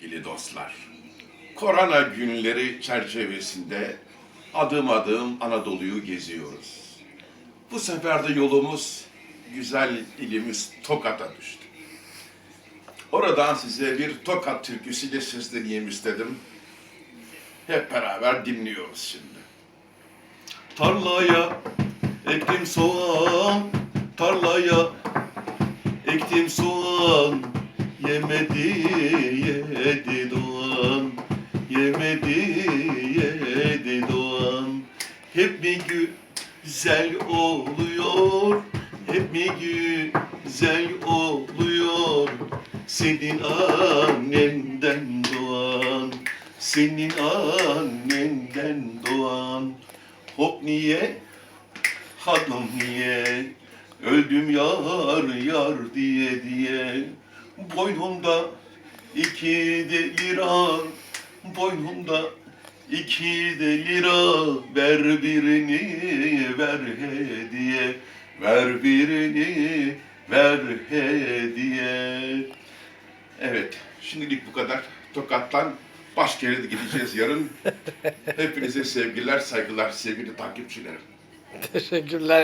sevgili dostlar. Korona günleri çerçevesinde adım adım Anadolu'yu geziyoruz. Bu sefer de yolumuz güzel ilimiz Tokat'a düştü. Oradan size bir Tokat türküsüyle sesleneyim istedim. Hep beraber dinliyoruz şimdi. Tarlaya ektim soğan, tarlaya ektim soğan, yemedi yedi doğan, yemedi yedi doğan. Hep mi güzel oluyor, hep mi güzel oluyor, senin annenden doğan, senin annenden doğan. Hop niye? Hanım niye? Öldüm yar yar diye diye Boynumda iki de lira Boynumda iki de lira Ver birini ver hediye Ver birini ver hediye Evet şimdilik bu kadar Tokat'tan de gideceğiz yarın. Hepinize sevgiler, saygılar sevgili takipçilerim. Teşekkürler.